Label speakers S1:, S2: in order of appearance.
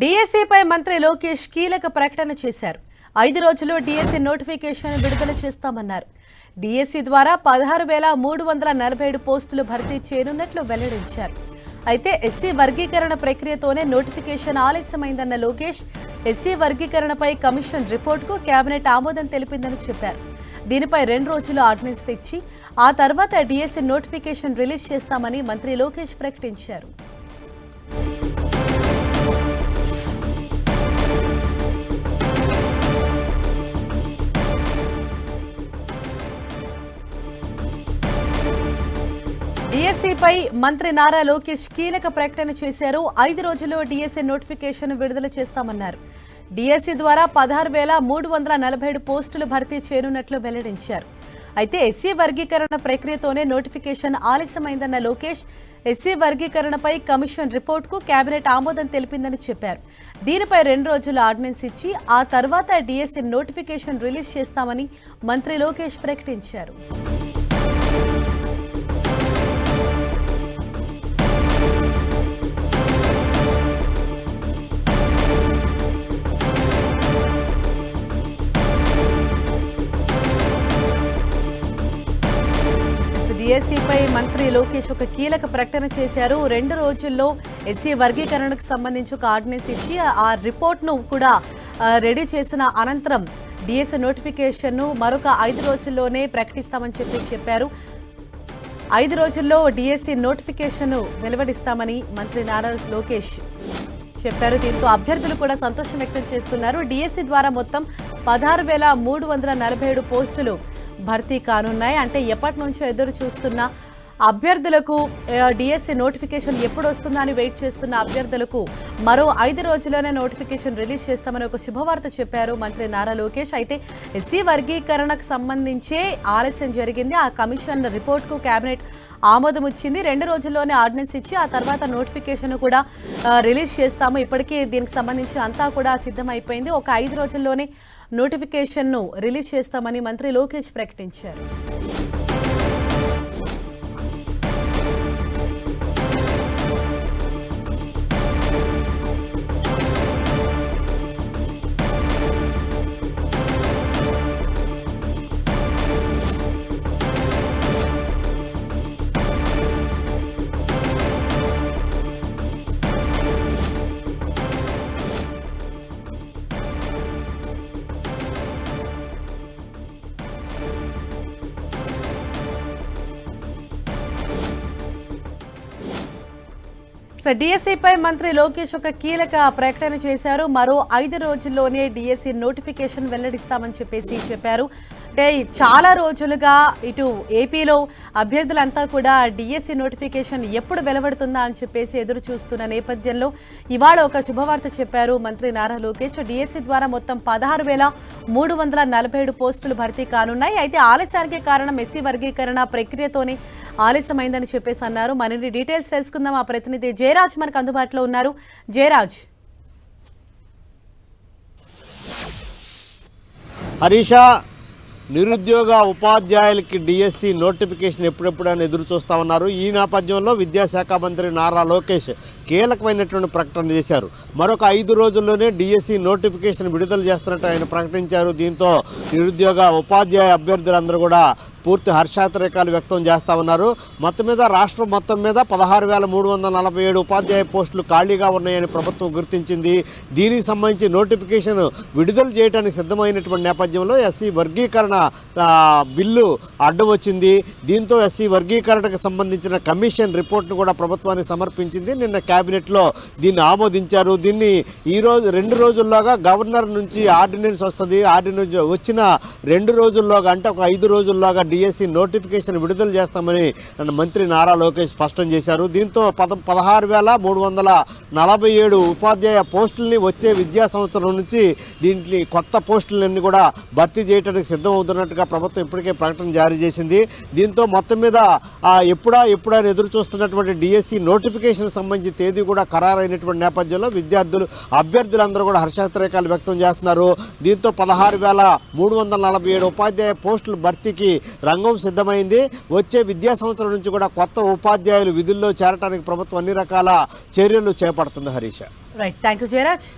S1: డిఎస్సిపై మంత్రి లోకేష్ కీలక ప్రకటన చేశారు. ఐదు రోజులు డిఎస్సి నోటిఫికేషన్ విడుదల చేస్తామన్నారు. డిఎస్సి ద్వారా పదహారు వేల మూడు వందల నలభై ఏడు పోస్టులు భర్తీ చేయనున్నట్లు వెల్లడించారు. అయితే ఎస్సీ వర్గీకరణ ప్రక్రియతోనే నోటిఫికేషన్ ఆలస్యమైందన్న లోకేష్ ఎస్సీ వర్గీకరణపై కమిషన్ రిపోర్టుకు కేబినెట్ ఆమోదం తెలిపిందని చెప్పారు. దీనిపై రెండు రోజులు ఆర్డినెన్స్ తెచ్చి ఆ తర్వాత డిఎస్సి నోటిఫికేషన్ రిలీజ్ చేస్తామని మంత్రి లోకేష్ ప్రకటించారు. డిఎస్సిపై మంత్రి నారా లోకేష్ కీలక ప్రకటన చేశారు. ఐదు రోజుల్లో డిఎస్సి నోటిఫికేషన్ విడుదల చేస్తామన్నారు. డిఎస్సి ద్వారా పదహారు వేల మూడు వందల నలభై ఏడు పోస్టులు భర్తీ చేయనున్నట్లు వెల్లడించారు. అయితే ఎస్సీ వర్గీకరణ ప్రక్రియతోనే నోటిఫికేషన్ ఆలస్యమైందన్న లోకేష్ ఎస్సీ వర్గీకరణపై కమిషన్ రిపోర్ట్కు కేబినెట్ ఆమోదం తెలిపిందని చెప్పారు. దీనిపై రెండు రోజులు ఆర్డినెన్స్ ఇచ్చి ఆ తర్వాత డిఎస్సి నోటిఫికేషన్ రిలీజ్ చేస్తామని మంత్రి లోకేష్ ప్రకటించారు. డిఎస్సిపై మంత్రి లోకేష్ ఒక కీలక ప్రకటన చేశారు. రెండు రోజుల్లో ఎస్సీ వర్గీకరణకు సంబంధించి ఒక ఆర్డినెన్స్ ఇచ్చి ఆ రిపోర్ట్ను కూడా రెడీ చేసిన అనంతరం డిఎస్ఏ నోటిఫికేషన్ను మరొక ఐదు రోజుల్లోనే ప్రకటిస్తామని చెప్పేసి చెప్పారు. ఐదు రోజుల్లో డిఎస్సి నోటిఫికేషన్ వెలువడిస్తామని మంత్రి నారా లోకేష్ చెప్పారు. దీంతో అభ్యర్థులు కూడా సంతోషం వ్యక్తం చేస్తున్నారు. డిఎస్సి ద్వారా మొత్తం పదహారు వేల మూడు వందల నలభై ఏడు పోస్టులు భర్తీ కానున్నాయి. అంటే ఎప్పటి నుంచో ఎదురు చూస్తున్న అభ్యర్థులకు డిఎస్సి నోటిఫికేషన్ ఎప్పుడు వస్తుందా అని వెయిట్ చేస్తున్న అభ్యర్థులకు మరో ఐదు రోజుల్లోనే నోటిఫికేషన్ రిలీజ్ చేస్తామని ఒక శుభవార్త చెప్పారు మంత్రి నారా లోకేష్. అయితే ఎస్సీ వర్గీకరణకు సంబంధించే ఆలస్యం జరిగింది. ఆ కమిషన్ రిపోర్ట్కు కేబినెట్ ఆమోదం వచ్చింది. రెండు రోజుల్లోనే ఆర్డినెన్స్ ఇచ్చి ఆ తర్వాత నోటిఫికేషన్ కూడా రిలీజ్ చేస్తాము. ఇప్పటికీ దీనికి సంబంధించి అంతా కూడా సిద్ధమైపోయింది. ఒక ఐదు రోజుల్లోనే నోటిఫికేషన్ను రిలీజ్ చేస్తామని మంత్రి లోకేష్ ప్రకటించారు. డిఎస్సిపై మంత్రి లోకేష్ ఒక కీలక ప్రకటన చేశారు. మరో ఐదు రోజుల్లోనే డిఎస్సి నోటిఫికేషన్ వెల్లడిస్తామని చెప్పేసి చెప్పారు. అంటే చాలా రోజులుగా ఇటు ఏపీలో అభ్యర్థులంతా కూడా డిఎస్సి నోటిఫికేషన్ ఎప్పుడు వెలువడుతుందా అని చెప్పేసి ఎదురు చూస్తున్న నేపథ్యంలో ఇవాళ ఒక శుభవార్త చెప్పారు మంత్రి నారా లోకేష్. డిఎస్సి ద్వారా మొత్తం పదహారు వేల మూడు వందల నలభై ఏడు పోస్టులు భర్తీ కానున్నాయి. అయితే ఆలస్యానికి కారణం ఎస్సీ వర్గీకరణ ప్రక్రియతోనే ఆలస్యమైందని చెప్పేసి అన్నారు. మరిన్ని డీటెయిల్స్ తెలుసుకుందాం. ఆ ప్రతినిధి జయరాజ్ మనకు అందుబాటులో ఉన్నారు. జయరాజ్.
S2: హరీషా నిరుద్యోగ ఉపాధ్యాయులకి డిఎస్సి నోటిఫికేషన్ ఎప్పుడెప్పుడని ఎదురు చూస్తా ఉన్నారు. ఈ నేపథ్యంలో విద్యాశాఖ మంత్రి నారా లోకేష్ కీలకమైనటువంటి ప్రకటన చేశారు. మరొక ఐదు రోజుల్లోనే డిఎస్సి నోటిఫికేషన్ విడుదల చేస్తున్నట్టు ఆయన ప్రకటించారు. దీంతో నిరుద్యోగ ఉపాధ్యాయ అభ్యర్థులందరూ కూడా పూర్తి హర్షాతిరేకాలు వ్యక్తం చేస్తా ఉన్నారు. మొత్తం మీద రాష్ట్రం మొత్తం మీద పదహారు వేల మూడు వందల నలభై ఏడు ఉపాధ్యాయ పోస్టులు ఖాళీగా ఉన్నాయని ప్రభుత్వం గుర్తించింది. దీనికి సంబంధించి నోటిఫికేషన్ విడుదల చేయడానికి సిద్ధమైనటువంటి నేపథ్యంలో ఎస్సీ వర్గీకరణ బిల్లు అడ్డు వచ్చింది. దీంతో ఎస్సీ వర్గీకరణకు సంబంధించిన కమిషన్ రిపోర్ట్ను కూడా ప్రభుత్వానికి సమర్పించింది. నిన్న కేబినెట్లో దీన్ని ఆమోదించారు. దీన్ని ఈ రోజు రెండు రోజుల్లోగా గవర్నర్ నుంచి ఆర్డినెన్స్ వస్తుంది. ఆర్డినెన్స్ వచ్చిన రెండు రోజుల్లోగా అంటే ఒక ఐదు రోజుల్లోగా డిఎస్సి నోటిఫికేషన్ విడుదల చేస్తామని మంత్రి నారా లోకేష్ స్పష్టం చేశారు. దీంతో పద పదహారు వేల మూడు వందల నలభై ఏడు ఉపాధ్యాయ పోస్టుల్ని వచ్చే విద్యా సంవత్సరం నుంచి దీంట్లో కొత్త పోస్టులన్నీ కూడా భర్తీ చేయడానికి సిద్ధమవుతున్నట్టుగా ప్రభుత్వం ఇప్పటికే ప్రకటన జారీ చేసింది. దీంతో మొత్తం మీద ఎప్పుడా ఎప్పుడా ఎదురు చూస్తున్నటువంటి డిఎస్సి నోటిఫికేషన్ సంబంధించి తేదీ కూడా ఖరారైనటువంటి నేపథ్యంలో విద్యార్థులు అభ్యర్థులందరూ కూడా హర్షాతిరేకాలు వ్యక్తం చేస్తున్నారు. దీంతో పదహారు వేల మూడు వందల నలభై ఏడు ఉపాధ్యాయ పోస్టుల భర్తీకి రంగం సిద్ధమైంది. వచ్చే విద్యా సంవత్సరం నుంచి కూడా కొత్త ఉపాధ్యాయులు విధుల్లో చేరడానికి ప్రభుత్వం అన్ని రకాల చర్యలు చేపడుతుంది Harish.
S1: Right thank you Jayaraj